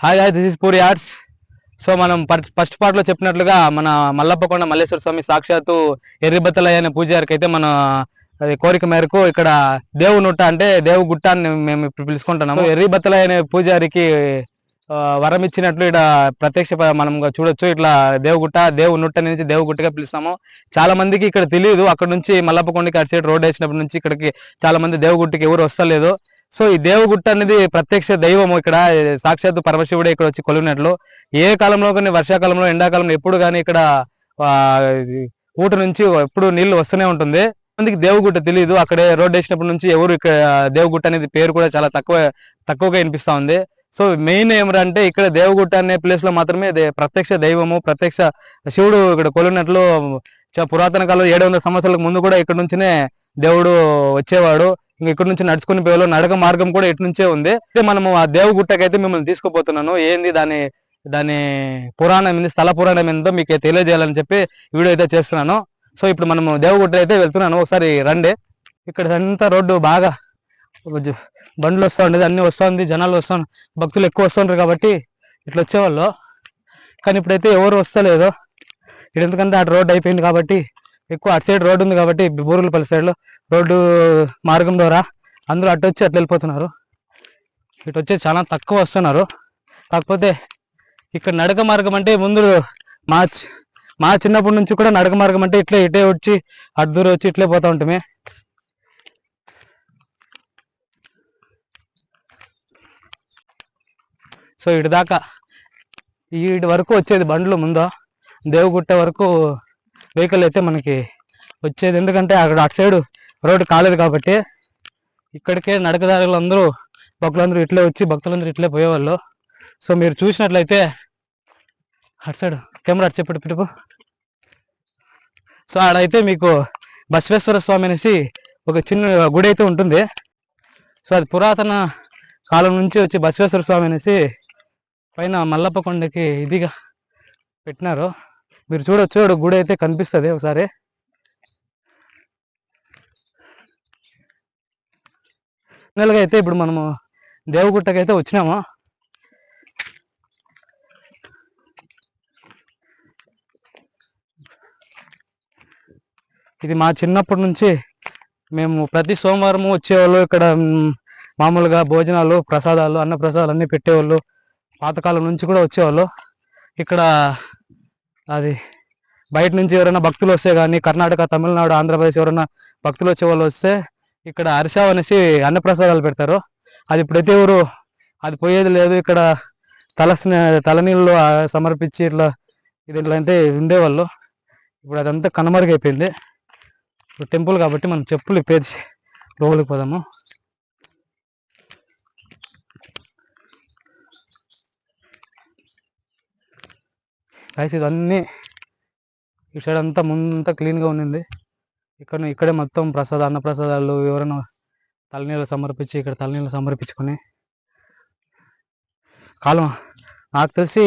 Hi hi this is Puri Arts so మనం first పార్ట్లో చెప్పినట్లుగా మన మల్లప్పకొండ మల్లేశ్వర స్వామి సాక్షాత్తు ఎర్రిబత్తలయ్య అనే పూజారికి అయితే మన కోరిక మేరకు ఇక్కడ దేవు నుట్ట అంటే దేవు గుట్ట అని మేము ఇప్పుడు పిలుచుకుంటున్నాము. ఎర్రిబత్తలయ్య అనే పూజారికి వరం ఇచ్చినట్లు ఇక్కడ ప్రత్యక్ష మనం చూడొచ్చు. ఇట్లా దేవుగుట్ట దేవు నుట్ట నుంచి దేవుగుట్టగా పిలుస్తాము. చాలా మందికి ఇక్కడ తెలియదు. అక్కడ నుంచి మల్లప్పకొండకి అటు సైడ్ రోడ్ వేసినప్పటి నుంచి ఇక్కడికి చాలా మంది దేవుగుట్టకి ఎవరు వస్తలేదు. సో ఈ దేవుగుట్ట అనేది ప్రత్యక్ష దైవము ఇక్కడ సాక్షాత్తు పరమశివుడే ఇక్కడ వచ్చి కొలిగినట్లు ఏ కాలంలో కానీ వర్షాకాలంలో ఎండాకాలంలో ఎప్పుడు కానీ ఇక్కడ ఊట నుంచి ఎప్పుడు నీళ్ళు వస్తూనే ఉంటుంది. మందికి దేవుగుట్ట తెలియదు అక్కడే రోడ్ వేసినప్పటి నుంచి ఎవరు ఇక్కడ దేవుగుట్ట అనేది పేరు కూడా చాలా తక్కువ తక్కువగా వినిపిస్తూ ఉంది. సో మెయిన్ ఏమిటంటే ఇక్కడ దేవుగుట్ట అనే ప్లేస్లో మాత్రమే ప్రత్యక్ష దైవము ప్రత్యక్ష శివుడు ఇక్కడ కొలినట్లు పురాతన కాలంలో ఏడు వందల సంవత్సరాలకు ముందు కూడా ఇక్కడ నుంచినే దేవుడు వచ్చేవాడు. ఇంకా ఇక్కడ నుంచి నడుచుకుని పోయేలో నడక మార్గం కూడా ఇటు నుంచే ఉంది. అయితే మనము ఆ దేవుగుట్టకైతే మిమ్మల్ని తీసుకుపోతున్నాను. ఏంది దాని దాని పురాణం ఏంది స్థల పురాణం ఏందో మీకు తెలియజేయాలని చెప్పి వీడియో అయితే చేస్తున్నాను. సో ఇప్పుడు మనము దేవగుట్ట అయితే వెళ్తున్నాను. ఒకసారి రండి. ఇక్కడ అంతా రోడ్డు బాగా బండ్లు వస్తూ ఉండేది అన్ని వస్తుంది జనాలు వస్తూ భక్తులు ఎక్కువ వస్తుంటారు కాబట్టి ఇట్లా వచ్చేవాళ్ళు. కానీ ఇప్పుడైతే ఎవరు వస్తలేదు. ఇక్కడ ఎందుకంటే అటు రోడ్డు అయిపోయింది కాబట్టి ఎక్కువ అటు సైడ్ రోడ్డు ఉంది కాబట్టి బోరులపల్లి సైడ్లో రోడ్డు మార్గం ద్వారా అందరూ అటు వచ్చి అట్లా వెళ్ళిపోతున్నారు. ఇటు వచ్చి చాలా తక్కువ వస్తున్నారు. కాకపోతే ఇక్కడ నడక మార్గం అంటే ముందు మా చి- మా చిన్నప్పటి నుంచి కూడా నడక మార్గం అంటే ఇట్లే ఇటే వచ్చి అటు దూరం వచ్చి ఇట్లే పోతా ఉంటామే. సో ఇటు దాకా ఇటు వరకు వచ్చేది బండ్లు ముందు? దేవుగుట్ట వరకు వెహికల్ అయితే మనకి వచ్చేది. ఎందుకంటే అక్కడ అటు సైడు రోడ్డు కాలేదు కాబట్టి ఇక్కడికే నడకదారులు అందరూ భక్తులందరూ ఇట్లే వచ్చి భక్తులందరూ ఇట్లే పోయేవాళ్ళు. సో మీరు చూసినట్లయితే అటు సైడ్ కెమెరా అటు చెప్పి పిలుపు సో ఆడైతే మీకు బసవేశ్వర స్వామి అనేసి ఒక చిన్న గుడి అయితే ఉంటుంది. సో అది పురాతన కాలం నుంచి వచ్చి బసవేశ్వర స్వామి అనేసి పైన మల్లప్ప కొండకి ఇదిగా పెట్టినారు. మీరు చూడొచ్చు ఇక్కడ గుడి అయితే కనిపిస్తుంది ఒకసారి. ఫైనల్గా అయితే ఇప్పుడు మనము దేవగుట్టకి అయితే వచ్చినాము. ఇది మా చిన్నప్పటి నుంచి మేము ప్రతి సోమవారము వచ్చేవాళ్ళు ఇక్కడ మామూలుగా భోజనాలు ప్రసాదాలు అన్న ప్రసాదాలు అన్నీ పెట్టేవాళ్ళు. పాతకాలం నుంచి కూడా వచ్చేవాళ్ళు. ఇక్కడ అది. బయట నుంచి ఎవరైనా భక్తులు వస్తే కానీ కర్ణాటక తమిళనాడు ఆంధ్రప్రదేశ్ ఎవరైనా భక్తులు వచ్చే వాళ్ళు వస్తే ఇక్కడ అరిసావ్ అనేసి అన్నప్రసాదాలు పెడతారు. అది ప్రతి ఊరు అది పోయేది లేదు. ఇక్కడ తల తలనీళ్ళు సమర్పించి ఇట్లా ఇది ఇట్లా అంటే ఉండేవాళ్ళు. ఇప్పుడు అదంతా కనుమరుగైపోయింది. ఇప్పుడు టెంపుల్ కాబట్టి మనం చెప్పులు ఇప్పేసి లోపలికి పోదాము. గైస్ ఇదన్నీ ఈ సైడ్ అంతా ముందంతా క్లీన్గా ఉండింది ఇక్కడ ఇక్కడే మొత్తం ప్రసాద అన్నప్రసాదాలు ఎవరైనా తలనీళ్ళు సమర్పించి ఇక్కడ తలనీళ్ళు సమర్పించుకొని కాలం నాకు తెలిసి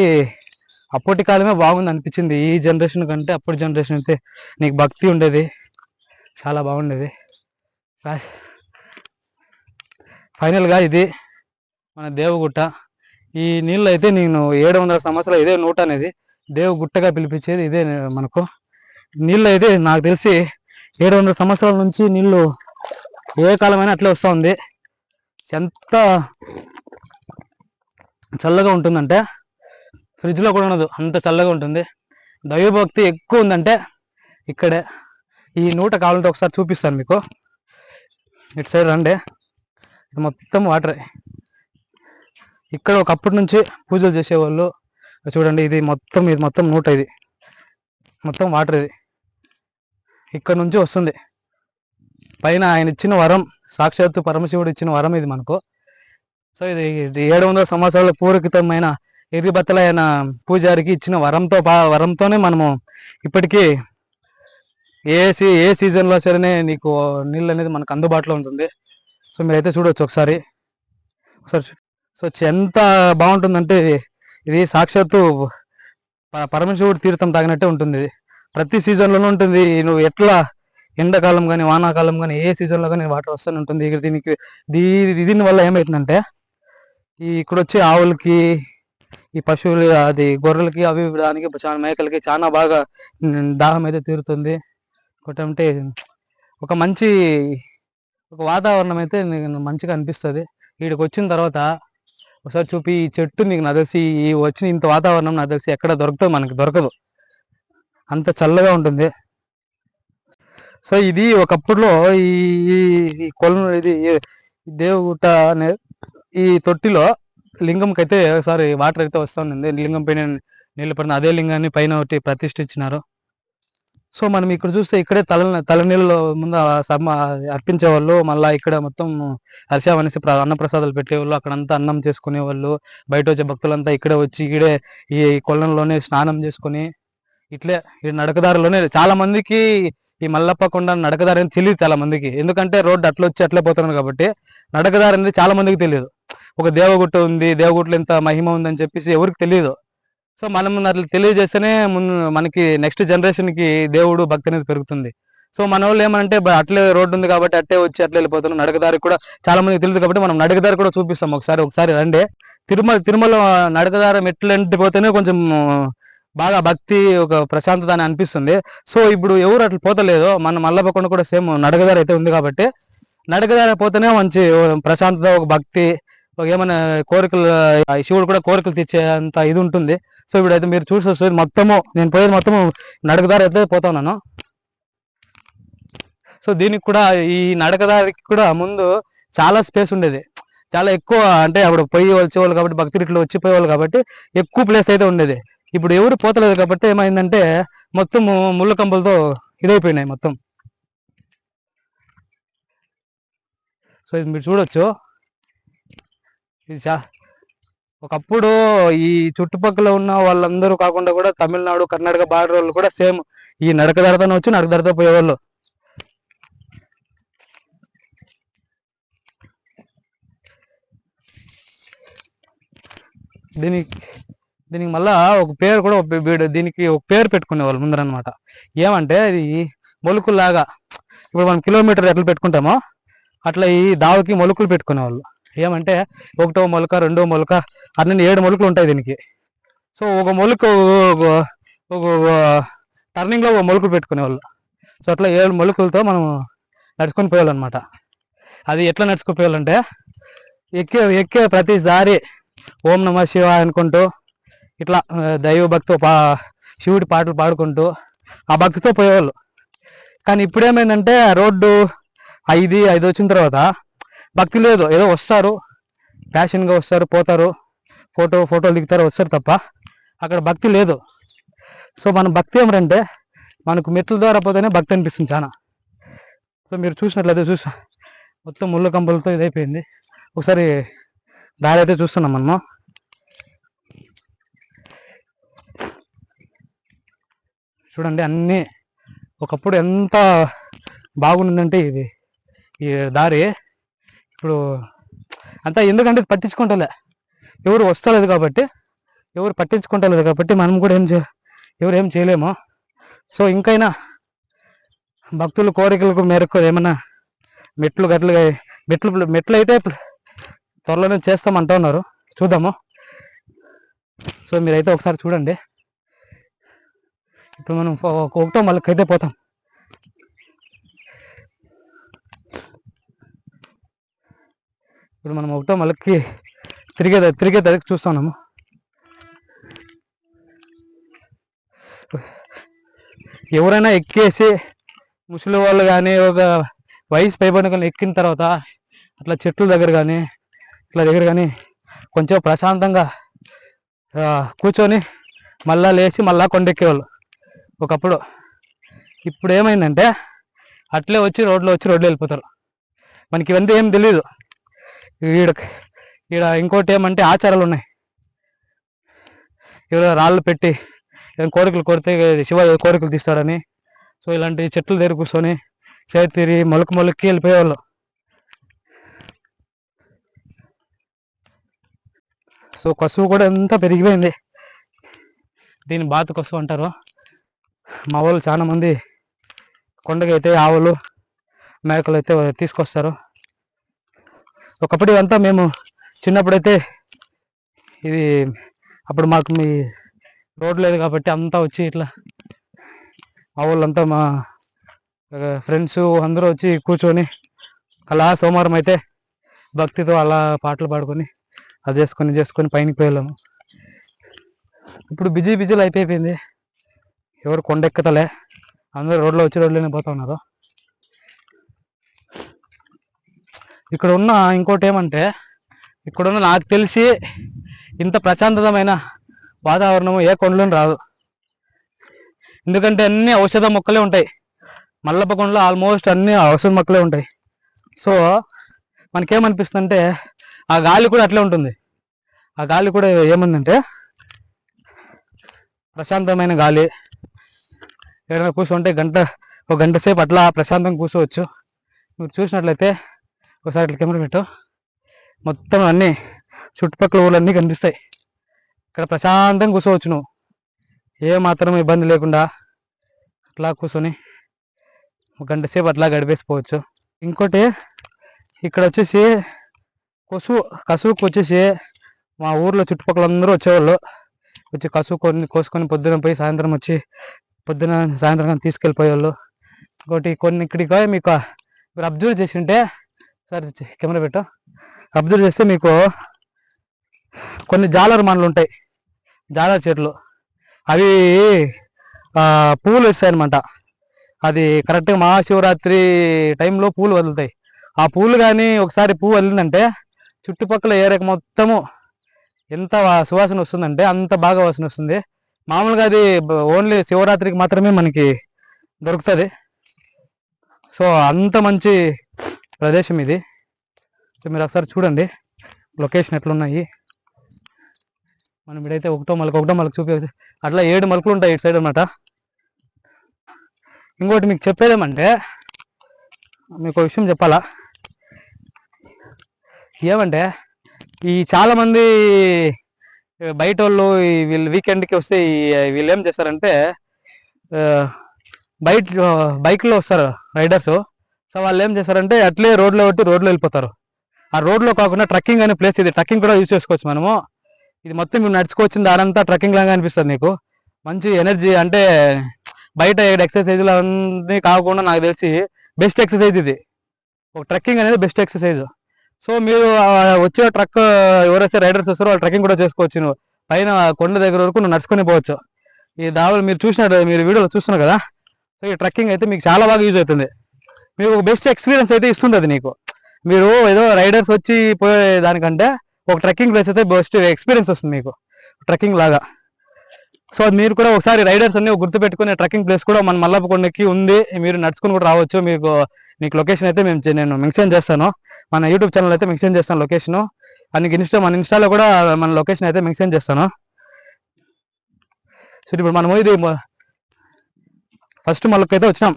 అప్పటి కాలమే బాగుంది అనిపించింది. ఈ జనరేషన్ కంటే అప్పటి జనరేషన్ అయితే నీకు భక్తి ఉండేది చాలా బాగుండేది. ఫైనల్గా ఇది మన దేవగుట్ట. ఈ నీళ్ళు అయితే నేను ఏడు వందల సంవత్సరాలు ఇదే నూట అనేది. దేవగుట్టగా పిలిపించేది ఇదే మనకు. నీళ్ళు అయితే నాకు తెలిసి ఏడు వందల సంవత్సరాల నుంచి నీళ్ళు ఏ కాలమైనా అట్లే వస్తూ ఉంది. ఎంత చల్లగా ఉంటుందంటే ఫ్రిడ్జ్లో కూడా ఉండదు అంత చల్లగా ఉంటుంది. దైవభక్తి ఎక్కువ ఉందంటే ఇక్కడే. ఈ నూట కావాలంటే ఒకసారి చూపిస్తాను మీకు. ఇటు సైడ్ రండి. మొత్తం వాటరే. ఇక్కడ ఒకప్పటి నుంచి పూజలు చేసేవాళ్ళు చూడండి ఇది మొత్తం ఇది మొత్తం నూట ఇది మొత్తం వాటర్ ఇది. ఇక్కడ నుంచి వస్తుంది. పైన ఆయన ఇచ్చిన వరం సాక్షాత్తు పరమశివుడు ఇచ్చిన వరం ఇది మనకు. సో ఇది ఏడు వందల సంవత్సరాల పూర్వకృతమైన ఎర్రిబత్తలైన పూజారికి ఇచ్చిన వరంతో పా వరంతోనే మనము ఇప్పటికీ ఏ సీ ఏ సీజన్లో సరేనే నీకు నీళ్ళు అనేది మనకు అందుబాటులో ఉంటుంది. సో మీరైతే చూడవచ్చు ఒకసారి. ఒకసారి సో ఎంత బాగుంటుందంటే ఇది- సాక్షాత్తు ప- పరమశివుడు తీర్థం తాగినట్టే ఉంటుంది. ప్రతి సీజన్లోనూ ఉంటుంది. నువ్వు ఎట్లా ఎండాకాలం కానీ వానాకాలం కానీ ఏ సీజన్లో కానీ వాటర్ వస్తూనే ఉంటుంది. ఇక్కడ దీనికి దీ దీని వల్ల ఏమవుతుందంటే ఈ ఇక్కడ వచ్చే ఆవులకి ఈ పశువులు అది గొర్రెలకి అవి దానికి చాలా మేకలకి చాలా బాగా దాహం అయితే తీరుతుంది. ఒకటంటే ఒక మంచి ఒక వాతావరణం అయితే నీకు మంచిగా అనిపిస్తుంది. వీడికి వచ్చిన తర్వాత ఒకసారి చూపి ఈ చెట్టు నీకు నాకు తెలిసి ఈ వచ్చిన ఇంత వాతావరణం నాకు తెలిసి ఎక్కడ దొరకదు మనకి దొరకదు. అంత చల్లగా ఉంటుంది. సో ఇది ఒకప్పుడులో ఈ కొలను ఇది దేవుట అనే ఈ తొట్టిలో లింగంకి అయితే ఒకసారి వాటర్ అయితే వస్తుంది లింగం పైన నీళ్ళు పడిన అదే లింగాన్ని పైన ఒకటి ప్రతిష్ఠించినారు. సో మనం ఇక్కడ చూస్తే ఇక్కడే తల తలనీళ్ళలో ముందు సమ అర్పించేవాళ్ళు మళ్ళీ ఇక్కడ మొత్తం హర్షావనేసి అన్నప్రసాదాలు పెట్టేవాళ్ళు అక్కడంతా అన్నం చేసుకునేవాళ్ళు బయట వచ్చే భక్తులంతా ఇక్కడే వచ్చి ఇక్కడే ఈ కొలంలోనే స్నానం చేసుకొని ఇట్లే ఈ నడకదారిలోనే చాలా మందికి ఈ మల్లప్ప కొండ నడకదారి అని తెలియదు చాలా మందికి. ఎందుకంటే రోడ్డు అట్లా వచ్చి అట్లే పోతున్నారు కాబట్టి నడకదారి అనేది చాలా మందికి తెలియదు. ఒక దేవగుట్ట ఉంది దేవగుట్టలో ఇంత మహిమ ఉందని చెప్పేసి ఎవరికి తెలియదు. సో మనం అట్లా తెలియజేస్తేనే ముందు మనకి నెక్స్ట్ జనరేషన్కి దేవుడు భక్తి అనేది పెరుగుతుంది. సో మన వాళ్ళు ఏమంటే అట్లే రోడ్డు ఉంది కాబట్టి అట్టే వచ్చి అట్లే వెళ్ళిపోతున్నాం నడకదారి కూడా చాలా మందికి తెలియదు కాబట్టి మనం నడకదారి కూడా చూపిస్తాం. ఒకసారి ఒకసారి రండి. తిరుమల తిరుమల నడకదారి మెట్లు పోతేనే కొంచెం బాగా భక్తి ఒక ప్రశాంతత అని అనిపిస్తుంది. సో ఇప్పుడు ఎవరు అట్లా పోతలేదు మన మల్లపకొండ కూడా సేమ్ నడకదారి అయితే ఉంది కాబట్టి నడకదారి పోతేనే మంచి ప్రశాంతత ఒక భక్తి ఏమైనా కోరికలు ఆ శివుడు కూడా కోరికలు తెచ్చే అంత ఇది ఉంటుంది. సో ఇప్పుడు అయితే మీరు చూసి మొత్తము నేను పోయేది మొత్తము నడకదారి అయితే పోతున్నాను సో దీనికి కూడా ఈ నడకదారికి కూడా ముందు చాలా స్పేస్ ఉండేది. చాలా ఎక్కువ అంటే అప్పుడు పొయ్యి వచ్చేవాళ్ళు కాబట్టి భక్తులు ఇట్లా వచ్చిపోయేవాళ్ళు కాబట్టి ఎక్కువ ప్లేస్ అయితే ఉండేది. ఇప్పుడు ఎవరు పోతలేదు కాబట్టి ఏమైందంటే మొత్తం ముళ్ళ కంపలతో ఇదైపోయినాయి మొత్తం. సో ఇది మీరు చూడొచ్చు. ఇది చా ఒకప్పుడు ఈ చుట్టుపక్కల ఉన్న వాళ్ళందరూ కాకుండా కూడా తమిళనాడు కర్ణాటక బార్డర్ వాళ్ళు కూడా సేమ్ ఈ నడక నడకదారితోనే వచ్చి నడక ధరతో పోయేవాళ్ళు. దీనికి దీనికి మళ్ళా ఒక పేరు కూడా ఒక వీడు దీనికి ఒక పేరు పెట్టుకునేవాళ్ళు ముందర అనమాట ఏమంటే ఇది మొలుకులాగా ఇప్పుడు మనం కిలోమీటర్ ఎట్లా పెట్టుకుంటామో అట్లా ఈ దావకి మొలుకులు పెట్టుకునేవాళ్ళు. ఏమంటే ఒకటో మొలక రెండో మొలక అన్నీ ఏడు మొలకలు ఉంటాయి దీనికి. సో ఒక మొలక టర్నింగ్లో ఒక మొలకలు పెట్టుకునే వాళ్ళు పెట్టుకునేవాళ్ళు. సో అట్లా ఏడు మొలకలతో మనం నడుచుకొని పోయేవాళ్ళు అది ఎట్లా నడుచుకుని పోయాలంటే ఎక్కే ఎక్కే ప్రతిసారి ఓం నమ శివ అనుకుంటూ ఇట్లా దైవ భక్తితో పా శివుడి పాటలు పాడుకుంటూ ఆ భక్తితో పోయేవాళ్ళు. కానీ ఇప్పుడు ఏమైందంటే రోడ్డు ఐదు ఐదు వచ్చిన తర్వాత భక్తి లేదు ఏదో వస్తారు. ఫ్యాషన్గా వస్తారు పోతారు. ఫోటో ఫోటోలు దిగుతారు వస్తారు తప్ప అక్కడ భక్తి లేదు. సో మన భక్తి ఏమిటంటే మనకు మెట్ల ద్వారా పోతేనే భక్తి అనిపిస్తుంది చాలా సో మీరు చూసినట్లయితే చూసా మొత్తం ముళ్ళ కంపలతో ఇదైపోయింది. ఒకసారి దారి అయితే చూస్తున్నాం మనము. చూడండి అన్నీ ఒకప్పుడు ఎంత బాగుండిందంటే ఇది ఈ దారి. ఇప్పుడు అంతా ఎందుకంటే పట్టించుకుంటలే. ఎవరు వస్తలేదు కాబట్టి ఎవరు పట్టించుకుంటలేదు కాబట్టి మనం కూడా ఏం చే ఎవరు ఏం చేయలేము. సో ఇంకైనా భక్తుల కోరికలకు మేరకు ఏమైనా మెట్లు గట్లు మెట్లు మెట్లు అయితే త్వరలోనే చేస్తామంటా ఉన్నారు చూద్దాము. సో మీరైతే ఒకసారి చూడండి. ఇప్పుడు మనం ఒకటో మళ్ళీకైతే పోతాం. ఇప్పుడు మనం ఒకటో మళ్ళీ తిరిగే తిరిగే తరికి చూస్తున్నాము ఎవరైనా ఎక్కేసి ముసలి వాళ్ళు కానీ ఒక వయసు పైబడిన ఎక్కిన తర్వాత అట్లా చెట్ల దగ్గర కానీ ఇట్లా దగ్గర కానీ కొంచెం ప్రశాంతంగా కూర్చొని మళ్ళా లేచి మళ్ళా కొండెక్కేవాళ్ళు ఒకప్పుడు. ఇప్పుడు ఏమైందంటే అట్లే వచ్చి రోడ్లో వచ్చి రోడ్లో వెళ్ళిపోతారు. మనకి ఇవన్నీ ఏం తెలియదు ఈడ ఈడ ఇంకోటి ఏమంటే ఆచారాలు ఉన్నాయి. ఈడ రాళ్ళు పెట్టి కోరికలు కోరితే శివ కోరికలు తీస్తాడని. సో ఇలాంటి చెట్ల దగ్గర కూర్చొని చేతిరి మొలక మొలకి వెళ్ళిపోయేవాళ్ళు. సో కసువు కూడా ఎంత పెరిగిపోయింది. దీన్ని బాతు కసువు అంటారు. మా వాళ్ళు చాలామంది కొండగైతే ఆవులు మేకలు అయితే తీసుకొస్తారు. ఒకప్పుడు ఇదంతా మేము చిన్నప్పుడైతే ఇది అప్పుడు మాకు మీ రోడ్ లేదు కాబట్టి అంతా వచ్చి ఇట్లా మా వాళ్ళంతా మా ఫ్రెండ్స్ అందరూ వచ్చి కూర్చొని అలా సోమవారం అయితే భక్తితో అలా పాటలు పాడుకొని అది చేసుకొని చేసుకొని పైనకి పోయాము ఇప్పుడు బిజీ బిజీలు అయిపోయింది ఎవరు కొండెక్కతలే అందరూ రోడ్లో వచ్చి రోడ్లోనే పోతా ఉన్నారు. ఇక్కడ ఉన్న ఇంకోటి ఏమంటే ఇక్కడున్న నాకు తెలిసి ఇంత ప్రశాంతమైన వాతావరణం ఏ కొండలోనూ రాదు. ఎందుకంటే అన్ని ఔషధ మొక్కలే ఉంటాయి. మల్లప్ప కొండలో ఆల్మోస్ట్ అన్ని ఔషధ మొక్కలే ఉంటాయి. సో మనకేమనిపిస్తుందంటే ఆ గాలి కూడా అట్లే ఉంటుంది. ఆ గాలి కూడా ఏముందంటే ప్రశాంతమైన గాలి. ఏదైనా కూర్చుంటే గంట ఒక గంట సేపు అట్లా ప్రశాంతంగా కూర్చోవచ్చు. మీరు చూసినట్లయితే ఒకసారి ఇట్లా కెమెరా పెట్టు. మొత్తం అన్నీ చుట్టుపక్కల ఊళ్ళన్నీ కనిపిస్తాయి. ఇక్కడ ప్రశాంతంగా కూర్చోవచ్చు నువ్వు. ఏ మాత్రం ఇబ్బంది లేకుండా అట్లా కూర్చొని ఒక గంట సేపు అట్లా గడిపేసిపోవచ్చు. ఇంకోటి ఇక్కడ వచ్చేసి కసువు కసువుకు వచ్చేసి మా ఊర్లో చుట్టుపక్కల అందరూ వచ్చేవాళ్ళు. వచ్చి కసువు కొన్ని కోసుకొని పొద్దున పోయి సాయంత్రం వచ్చి పొద్దున సాయంత్రం తీసుకెళ్ళిపోయేవాళ్ళు. ఇంకోటి కొన్ని ఇక్కడికి మీకు మీరు అబ్జర్వ్ చేసి ఉంటే సరే కెమెరా పెట్టు. అబ్జర్వ్ చేస్తే మీకు కొన్ని జాలర్ మనలు ఉంటాయి. జాలర్ చెట్లు. అవి పూలు పువ్వులు వస్తాయి అనమాట అది కరెక్ట్గా మహాశివరాత్రి టైంలో పూలు వదులుతాయి. ఆ పూలు కానీ ఒకసారి పువ్వు వదిలిందంటే చుట్టుపక్కల ఏరియాకి మొత్తము ఎంత సువాసన వస్తుందంటే అంత బాగా వాసన వస్తుంది. మామూలుగా అది ఓన్లీ శివరాత్రికి మాత్రమే మనకి దొరుకుతుంది. సో అంత మంచి ప్రదేశం ఇది. సో మీరు ఒకసారి చూడండి. లొకేషన్ ఎట్లున్నాయి. మనం ఇడైతే ఒకటో మలక ఒకటో మలక చూపి అట్లా ఏడు మలుకులు ఉంటాయి ఇటు సైడ్ అన్నమాట. ఇంకోటి మీకు చెప్పేదేమంటే మీకు ఒక విషయం చెప్పాలా? ఏమంటే ఈ చాలామంది బయట వాళ్ళు వీళ్ళు వీకెండ్కి వస్తే వీళ్ళు ఏం చేస్తారంటే బైక్ బయట బైక్లో వస్తారు రైడర్స్. సో వాళ్ళు ఏం చేస్తారంటే అట్లే రోడ్లో పెట్టి రోడ్లో వెళ్ళిపోతారు. ఆ రోడ్లో కాకుండా ట్రక్కింగ్ అనే ప్లేస్ ఇది. ట్రక్కింగ్ కూడా యూజ్ చేసుకోవచ్చు మనము. ఇది మొత్తం మీరు నడుచుకోవచ్చిన దానంతా ట్రక్కింగ్ లాగా అనిపిస్తుంది నీకు మంచి ఎనర్జీ అంటే బయట ఎక్సర్సైజ్లు అన్నీ కాకుండా నాకు తెలిసి బెస్ట్ ఎక్సర్సైజ్ ఇది. ఒక ట్రెక్కింగ్ అనేది బెస్ట్ ఎక్సర్సైజ్. సో మీరు వచ్చే ట్రక్ ఎవరైతే రైడర్స్ వస్తారో వాళ్ళు ట్రెక్కింగ్ కూడా చేసుకోవచ్చు. నువ్వు పైన కొండ దగ్గర వరకు నువ్వు నడుచుకొని పోవచ్చు. ఈ దావలు మీరు చూసినట్టు మీరు వీడియోలో చూస్తున్నారు కదా. సో ఈ ట్రెక్కింగ్ అయితే మీకు చాలా బాగా యూజ్ అవుతుంది. మీకు ఒక బెస్ట్ ఎక్స్పీరియన్స్ అయితే ఇస్తుంది నీకు. మీరు ఏదో రైడర్స్ వచ్చి పోయే దానికంటే ఒక ట్రెక్కింగ్ ప్లేస్ అయితే బెస్ట్ ఎక్స్పీరియన్స్ వస్తుంది మీకు. ట్రెక్కింగ్ లాగా. సో మీరు కూడా ఒకసారి రైడర్స్ అన్ని గుర్తుపెట్టుకునే ట్రెక్కింగ్ ప్లేస్ కూడా మన మల్లప్పకొండకి ఉంది. మీరు నడుచుకుని కూడా రావచ్చు. మీకు మీకు లొకేషన్ అయితే మేము నేను మెన్షన్ చేస్తాను. మన యూట్యూబ్ ఛానల్ అయితే మెన్షన్ చేస్తాను లొకేషన్ మనకి ఇన్స్టా మన ఇన్స్టాలో కూడా మన లొకేషన్ అయితే మెన్షన్ చేస్తాను. సో ఇప్పుడు మనము ఇది ఫస్ట్ మళ్ళకైతే వచ్చినాం.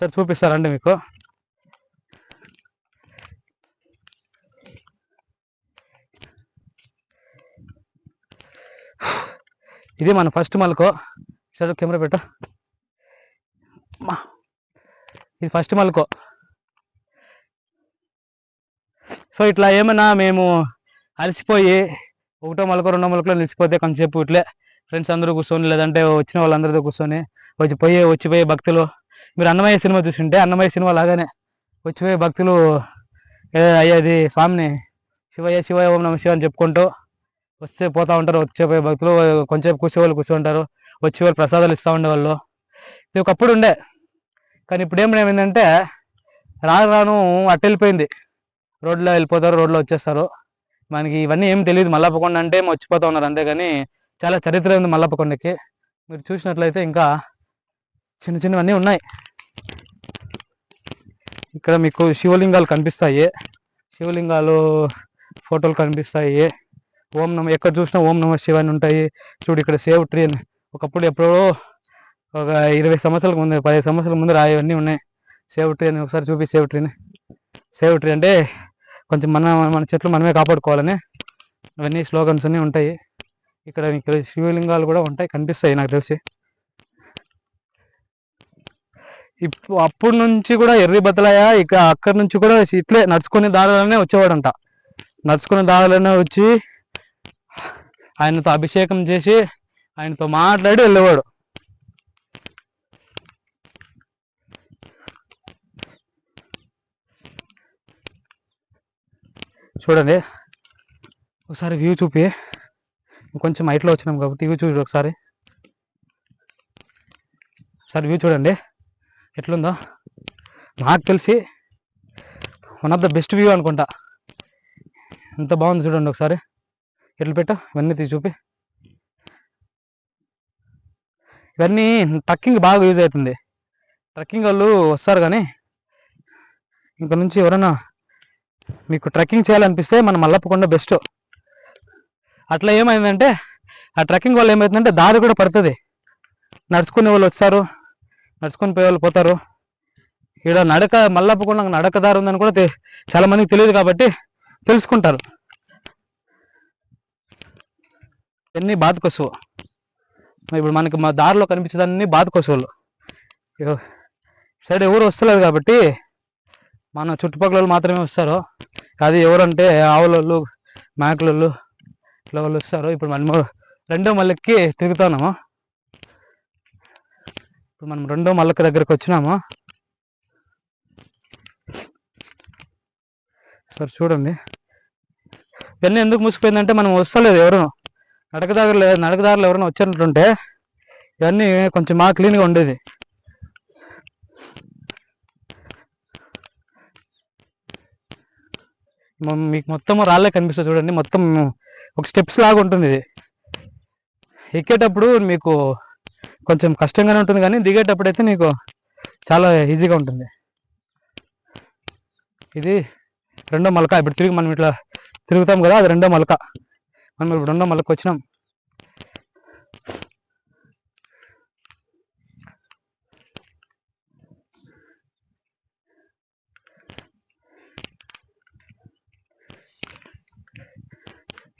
ఒకసారి చూపిస్తారండి మీకు. ఇది మన ఫస్ట్ మల్కో. సార్ కెమెరా పెట్ట. ఇది ఫస్ట్ మల్కో. సో ఇట్లా ఏమైనా మేము అలసిపోయి ఒకటో మలకో రెండో మలకలో నిలిచిపోతే కొంచెంసేపు ఇట్లే ఫ్రెండ్స్ అందరూ కూర్చొని లేదంటే వచ్చిన వాళ్ళందరితో కూర్చొని వచ్చి పోయే వచ్చిపోయే భక్తులు మీరు అన్నమయ్య సినిమా చూసింటే అన్నమయ్య సినిమా లాగానే వచ్చిపోయే భక్తులు అయ్యేది స్వామిని శివయ్య శివయ్య ఓం నమ శివ అని చెప్పుకుంటూ వస్తే పోతా ఉంటారు. వచ్చేపోయే భక్తులు కొంచెంసేపు కూర్చోవాళ్ళు కూర్చుంటారు. వచ్చే వాళ్ళు ప్రసాదాలు ఇస్తూ ఉండేవాళ్ళు. ఇది ఒకప్పుడు ఉండే. కానీ ఇప్పుడు ఏమైందంటే రాను రాను అట్ట వెళ్ళిపోయింది. రోడ్లో వెళ్ళిపోతారు రోడ్లో వచ్చేస్తారు. మనకి ఇవన్నీ ఏం తెలియదు. మల్లప్పకొండ అంటే వచ్చిపోతా ఉన్నారు అంతేగాని చాలా చరిత్ర ఉంది మల్లప్పకొండకి. మీరు చూసినట్లయితే ఇంకా చిన్న చిన్నవన్నీ ఉన్నాయి. ఇక్కడ మీకు శివలింగాలు కనిపిస్తాయి. శివలింగాలు ఫోటోలు కనిపిస్తాయి. ఓం నమ ఎక్కడ చూసినా ఓం నమ శివ అని ఉంటాయి. చూడు ఇక్కడ సేవ్ ట్రీ అని. ఒకప్పుడు ఎప్పుడో ఒక ఇరవై సంవత్సరాల ముందు పదిహేను సంవత్సరాల ముందు రాయవన్నీ ఉన్నాయి. సేవ్ ట్రీ అని ఒకసారి చూపి సేవ్ ట్రీని. సేవ్ ట్రీ అంటే కొంచెం మన మన చెట్లు మనమే కాపాడుకోవాలని ఇవన్నీ స్లోగన్స్ అన్నీ ఉంటాయి. ఇక్కడ ఇక్కడ శివలింగాలు కూడా ఉంటాయి కనిపిస్తాయి నాకు తెలిసి. ఇప్పుడు అప్పుడు నుంచి కూడా ఎర్రి బద్దలయ్య ఇక అక్కడి నుంచి కూడా ఇట్లే నడుచుకునే దారిలోనే వచ్చేవాడంట. నడుచుకునే దారిలోనే వచ్చి ఆయనతో అభిషేకం చేసి ఆయనతో మాట్లాడి వెళ్ళేవాడు. చూడండి. ఒకసారి వ్యూ చూపి. కొంచెం హైట్లో వచ్చినాం కాబట్టి వ్యూ చూడు ఒకసారి. ఒకసారి వ్యూ చూడండి. ఎట్లుందో? నాకు తెలిసి one of the best view అనుకుంటా. ఎంత బాగుంది చూడండి ఒకసారి. ఎట్లు పెట్టా? ఇవన్నీ తీసి చూపి. ఇవన్నీ ట్రక్కింగ్ బాగా యూజ్ అవుతుంది. ట్రక్కింగ్ వాళ్ళు వస్తారు కానీ ఇంక నుంచి ఎవరైనా మీకు ట్రెక్కింగ్ చేయాలనిపిస్తే మన మల్లప్పకొండ బెస్ట్ అట్లా ఏమైందంటే ఆ ట్రెక్కింగ్ వల్ల ఏమవుతుందంటే దారి కూడా పడుతుంది. నడుచుకునే వాళ్ళు వస్తారు. నడుచుకొని పోయే వాళ్ళు పోతారు. ఇక్కడ నడక మల్లప్పకుండా నడక దారి ఉందని కూడా చాలా మందికి తెలియదు కాబట్టి తెలుసుకుంటారు. ఎన్ని బాతుకొసువు ఇప్పుడు మనకి మా దారిలో కనిపించేదాన్ని బాతుకొసువులు సైడ్ ఎవరు వస్తలేదు కాబట్టి మన చుట్టుపక్కల వాళ్ళు మాత్రమే వస్తారు. అది ఎవరంటే ఆవులోళ్ళు మేకలోళ్ళు ఇట్లా వాళ్ళు వస్తారు. ఇప్పుడు మనము రెండో మళ్ళీకి తిరుగుతున్నాము. ఇప్పుడు మనం రెండో మల్లక దగ్గరకు వచ్చినాము? సరే చూడండి. ఇవన్నీ ఎందుకు మూసిపోయిందంటే మనం వస్తలేదు ఎవరు? నడకదారులు నడకదారులు ఎవరైనా వచ్చినట్టుంటే ఇవన్నీ కొంచెం మా క్లీన్గా ఉండేది. మీకు మొత్తం రాళ్ళే కనిపిస్తుంది చూడండి. మొత్తం ఒక స్టెప్స్ లాగా ఉంటుంది ఇది. ఎక్కేటప్పుడు మీకు కొంచెం కష్టంగానే ఉంటుంది కానీ దిగేటప్పుడు అయితే నీకు చాలా ఈజీగా ఉంటుంది. ఇది రెండో మలక. ఇప్పుడు తిరిగి మనం ఇట్లా తిరుగుతాం కదా అది రెండో మలక. మనం ఇప్పుడు రెండో మలక వచ్చినాం.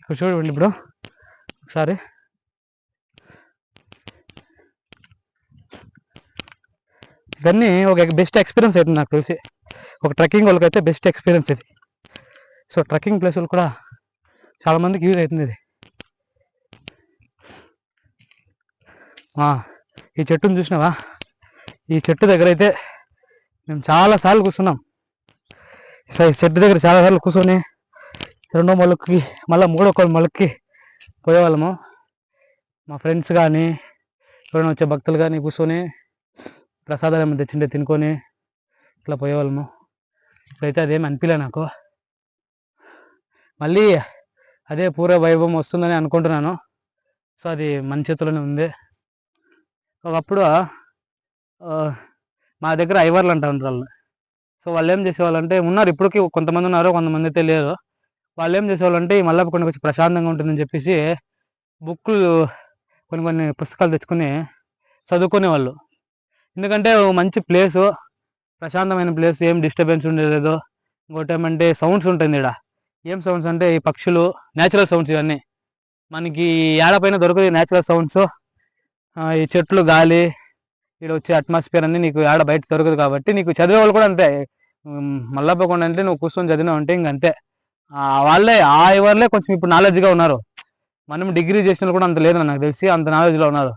ఇక్కడ చూడండి ఇప్పుడు. ఒకసారి. ఇవన్నీ ఒక బెస్ట్ ఎక్స్పీరియన్స్ అవుతుంది నాకు తెలిసి. ఒక ట్రెక్కింగ్ వాళ్ళకైతే బెస్ట్ ఎక్స్పీరియన్స్ ఇది. సో ట్రెక్కింగ్ ప్లేసులు కూడా చాలామందికి యూజ్ అవుతుంది ఇది. ఈ చెట్టును చూసినావా? ఈ చెట్టు దగ్గర అయితే మేము చాలా సార్లు కూర్చున్నాం. సో ఈ చెట్టు దగ్గర చాలా సార్లు కూర్చొని రెండో మొలక్కి మళ్ళీ మూడో కొల మొలక్కి పోయేవాళ్ళము. మా ఫ్రెండ్స్ కానీ ఎవరైనా వచ్చే భక్తులు కానీ కూర్చొని ప్రసాదాలు ఏమైనా తెచ్చిండే తినుకొని ఇట్లా పోయేవాళ్ళము. ఇప్పుడైతే అదేమి అనిపించలే నాకు. మళ్ళీ అదే పూర్వ వైభవం వస్తుందని అనుకుంటున్నాను. సో అది మన చేతిలోనే ఉంది. ఒకప్పుడు మా దగ్గర ఐవర్లు అంటారు ఉంటారు వాళ్ళు సో వాళ్ళు ఏం చేసేవాళ్ళు అంటే ఉన్నారు ఇప్పటికీ కొంతమంది ఉన్నారు కొంతమంది అయితే లేరు వాళ్ళు ఏం చేసేవాళ్ళు అంటే ఈ మల్లప్ప కొంచెం ప్రశాంతంగా ఉంటుందని చెప్పేసి బుక్కులు కొన్ని కొన్ని పుస్తకాలు తెచ్చుకొని చదువుకునేవాళ్ళు. ఎందుకంటే మంచి ప్లేసు ప్రశాంతమైన ప్లేస్ ఏం డిస్టర్బెన్స్ ఉండలేదు ఇంకోటి ఏమంటే సౌండ్స్ ఉంటుంది ఇక్కడ ఏం సౌండ్స్ అంటే ఈ పక్షులు న్యాచురల్ సౌండ్స్ ఇవన్నీ. మనకి ఏడపైన దొరకదు న్యాచురల్ సౌండ్స్ ఈ చెట్లు గాలి ఇక్కడ వచ్చే అట్మాస్ఫియర్ అన్ని నీకు ఏడ బయట దొరకదు కాబట్టి నీకు చదివే వాళ్ళు కూడా అంతే. ఉమ్, అంటే నువ్వు కూర్చొని చదివినావు అంటే ఇంక అంతే. ఆ వాళ్ళే ఆ ఎవరిలే కొంచెం ఇప్పుడు నాలెడ్జ్గా ఉన్నారు. మనం డిగ్రీ చేసిన వాళ్ళు కూడా అంత లేదు నాకు తెలిసి అంత నాలెడ్జ్లో ఉన్నారు.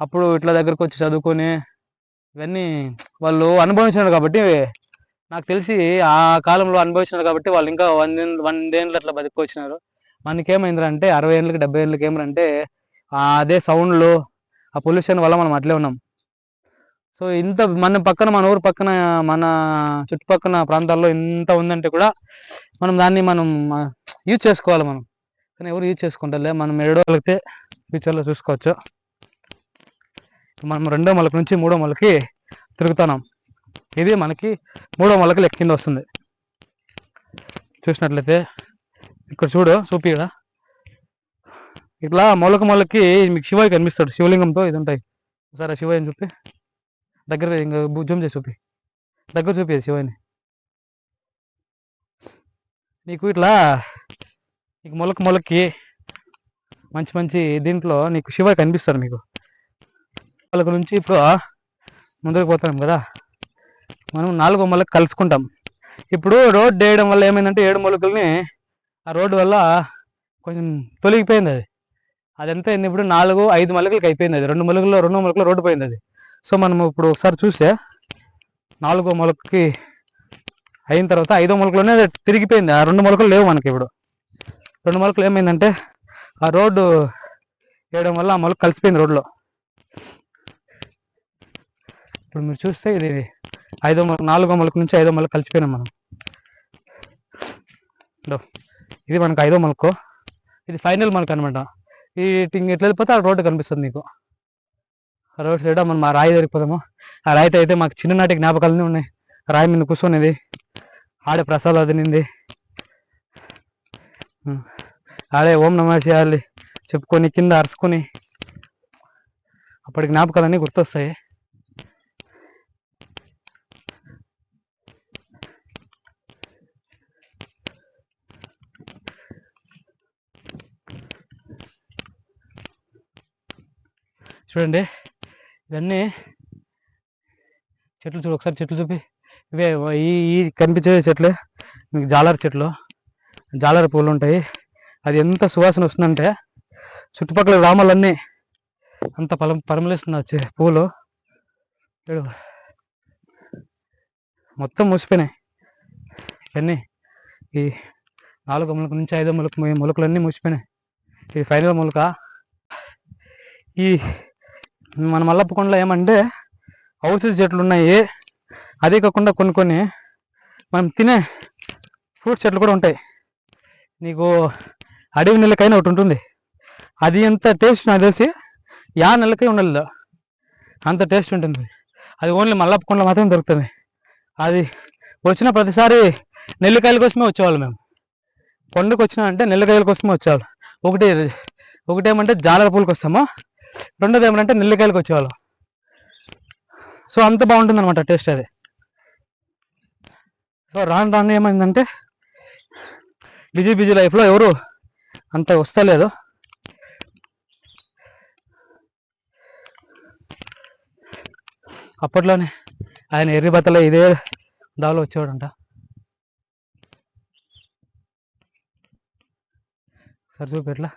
అప్పుడు ఇట్లా దగ్గరకు వచ్చి చదువుకొని ఇవన్నీ వాళ్ళు అనుభవించినారు కాబట్టి నాకు తెలిసి ఆ కాలంలో అనుభవించినారు కాబట్టి వాళ్ళు ఇంకా వంద వందేళ్ళు అట్లా బతుకొచ్చినారు. మనకేమైందిరా అంటే అరవై ఏళ్ళకి డెబ్బై ఏళ్ళకి ఏమరంటే అదే సౌండ్లు ఆ పొల్యూషన్ వల్ల మనం అట్లే ఉన్నాం. సో ఇంత మన పక్కన మన ఊరు పక్కన మన చుట్టుపక్కల ప్రాంతాల్లో ఇంత ఉందంటే కూడా మనం దాన్ని మనం యూజ్ చేసుకోవాలి మనం. కానీ ఎవరు యూజ్ చేసుకుంటారులే మనం ఎడవలిగితే ఫ్యూచర్లో చూసుకోవచ్చు. మనం రెండో మొలక నుంచి మూడో మొలకి తిరుగుతున్నాం. ఇది మనకి మూడో మొలక లెక్కింద వస్తుంది. చూసినట్లయితే ఇక్కడ చూడు చూపి ఇక్కడ ఇట్లా మొలక మొలకి మీకు శివయ్య కనిపిస్తాడు శివలింగంతో ఇది ఉంటాయి. సరే శివయ్య అని చూపి. దగ్గర ఇంకా జూమ్ చేసి చూపి. దగ్గర చూపి శివయ్యని నీకు ఇట్లా నీకు మొలక మొలకి మంచి మంచి దీంట్లో నీకు శివయ్య కనిపిస్తాడు మీకు. వాళ్ళ నుంచి ఇప్పుడు ముందుకు పోతాం కదా. మనం నాలుగో మొలక కలుసుకుంటాం. ఇప్పుడు రోడ్డు వేయడం వల్ల ఏమైందంటే ఏడు మొలకల్ని ఆ రోడ్డు వల్ల కొంచెం తొలగిపోయింది అది. అదంతా అయింది ఇప్పుడు నాలుగు ఐదు మొలకలకి అయిపోయింది అది. రెండు మొలకల్లో రెండు మొలకలు రోడ్డు పోయింది అది. సో మనం ఇప్పుడు ఒకసారి చూస్తే నాలుగో మొలకకి అయిన తర్వాత ఐదో మొలకలోనే అది తిరిగిపోయింది. ఆ రెండు మొలకలు లేవు మనకి ఇప్పుడు. రెండు మొలకలు ఏమైందంటే ఆ రోడ్డు వేయడం వల్ల ఆ మొలక కలిసిపోయింది రోడ్లో. ఇప్పుడు మీరు చూస్తే ఇది ఐదో మొలక నాలుగో మొలక నుంచి ఐదో మొలక కలిసిపోయినాం మనం. ఇది మనకు ఐదో మొలక ఇది ఫైనల్ మొలక అనమాట ఈ ఇట్లా వెళ్ళిపోతే ఆ రోడ్డు కనిపిస్తుంది నీకు ఆ రోడ్ సైడ్ మనం ఆ రాయి దొరికిపోదాము ఆ రాయితో అయితే మాకు చిన్ననాటి జ్ఞాపకాలన్నీ ఉన్నాయి. రాయి మీద కూర్చొనేది ఆడే ప్రసాదం అదినింది ఆడే ఓం నమ చేయాలి చెప్పుకొని కింద అరుచుకొని అప్పటి జ్ఞాపకాలన్నీ గుర్తొస్తాయి. చూడండి. ఇవన్నీ చెట్లు చూడు ఒకసారి చెట్లు చూపి. ఇవే ఈ ఈ కనిపించే చెట్లు మీకు జాలర చెట్లు జాలర్ పూలు ఉంటాయి. అది ఎంత సువాసన వస్తుందంటే చుట్టుపక్కల గ్రామాలన్నీ అంత పలం పరమలేస్తుంది పూలు. చూడు. మొత్తం మూసిపోయినాయి. ఇవన్నీ ఈ నాలుగు మొలక నుంచి ఐదో మొలక మొలకలన్నీ మూసిపోయినాయి. ఇది ఫైనల్ మొలక. ఈ మన మల్లప్పకొండలో ఏమంటే ఔషధ చెట్లు ఉన్నాయి అదే కాకుండా కొన్ని కొన్ని మనం తినే ఫ్రూట్ చెట్లు కూడా ఉంటాయి. నీకు అడవి నెలకైనా ఒకటి ఉంటుంది. అది ఎంత టేస్ట్ నాకు తెలిసి యా నెలకై ఉండాలి అంత టేస్ట్ ఉంటుంది. అది ఓన్లీ మల్లప్పకొండలో మాత్రం దొరుకుతుంది. అది వచ్చిన ప్రతిసారి నెల్లికాయల కోసమే వచ్చేవాళ్ళు మేము. పండుగ వచ్చినా అంటే నెల్లికాయల కోసమే వచ్చేవాళ్ళు. ఒకటి ఒకటేమంటే జాలర పూలకు వస్తాము రెండోది ఏమంటే నెల్లికాయలకు వచ్చేవాళ్ళం. సో అంత బాగుంటుంది అనమాట టేస్ట్ అది. సో రాను రాను ఏమైందంటే బిజీ బిజీ లైఫ్లో ఎవరు అంత వస్తలేదు. అప్పట్లోనే ఆయన ఎర్రి బత్తలో ఇదే దావలో వచ్చేవాడంట. సరే చూపేట్లా ఎట్లా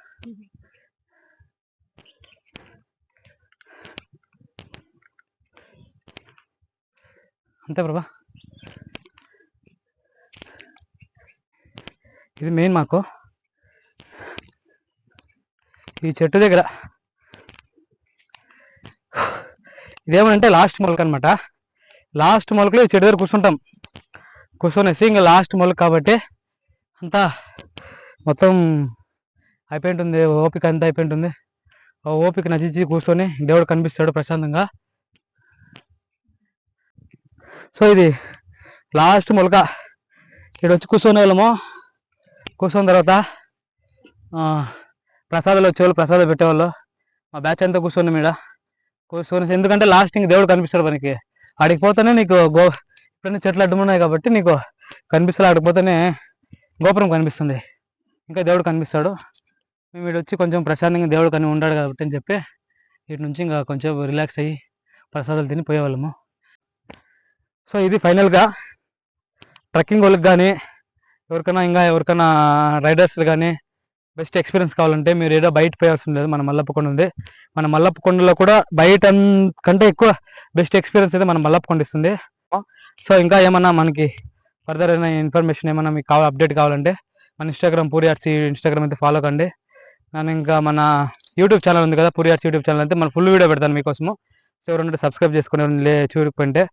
అంతే ప్రభా. ఇది మెయిన్ మాకు. ఈ చెట్టు దగ్గర. ఇదేమంటే లాస్ట్ మొలక అనమాట లాస్ట్ మొలకలో ఈ చెట్టు దగ్గర కూర్చుంటాం. కూర్చొనేసి ఇంకా లాస్ట్ మొలక కాబట్టి అంతా మొత్తం అయిపోయి ఉంటుంది ఓపిక అంతా అయిపోయి ఉంటుంది. ఆ ఓపిక నచ్చించి కూర్చొని దేవుడు కనిపిస్తాడు ప్రశాంతంగా. సో ఇది లాస్ట్ మొలక. ఇక్కడ వచ్చి కూర్చొని వాళ్ళము. కూర్చున్న తర్వాత ప్రసాదాలు వచ్చేవాళ్ళు ప్రసాదాలు పెట్టేవాళ్ళు. మా బ్యాచ్ అంతా కూర్చొని ఇక్కడ కూర్చొని ఎందుకంటే లాస్ట్ ఇంక దేవుడు కనిపిస్తాడు మనకి. ఆడికి పోతేనే నీకు గో ఇప్పుడన్నీ చెట్లు అడ్డమున్నాయి కాబట్టి నీకు కనిపిస్తుంది ఆడికి పోతేనే గోపురం కనిపిస్తుంది. ఇంకా దేవుడు కనిపిస్తాడు. మేము ఇటు వచ్చి కొంచెం ప్రశాంతంగా దేవుడు కానీ ఉండాడు కాబట్టి అని చెప్పి ఇటు నుంచి ఇంకా కొంచెం రిలాక్స్ అయ్యి ప్రసాదాలు తిని పోయేవాళ్ళము. సో ఇది ఫైనల్గా ట్రెక్కింగ్ వాళ్ళకి కానీ ఎవరికైనా ఇంకా ఎవరికైనా రైడర్స్ కానీ బెస్ట్ ఎక్స్పీరియన్స్ కావాలంటే మీరు ఏదో బయట పోయాల్సిన లేదు మన మల్లప్పకొండ ఉంది మన మల్లప్పకొండలో కూడా బయట కంటే ఎక్కువ బెస్ట్ ఎక్స్పీరియన్స్ అయితే మన మల్లప్పకొండ ఇస్తుంది. సో ఇంకా ఏమన్నా మనకి ఫర్దర్ అయిన ఇన్ఫర్మేషన్ ఏమన్నా మీకు కావాలి అప్డేట్ కావాలంటే మన ఇన్స్టాగ్రామ్ పూరి ఆర్ట్స్ ఇన్స్టాగ్రామ్ అయితే ఫాలో కండి. నేను ఇంకా మన యూట్యూబ్ ఛానల్ ఉంది కదా పూరి ఆర్ట్స్ యూట్యూబ్ ఛానల్ అయితే మన ఫుల్ వీడియో పెడతాను మీకోసము. సో ఎవరంటే సబ్స్క్రైబ్ చేసుకుని చూడకుంటే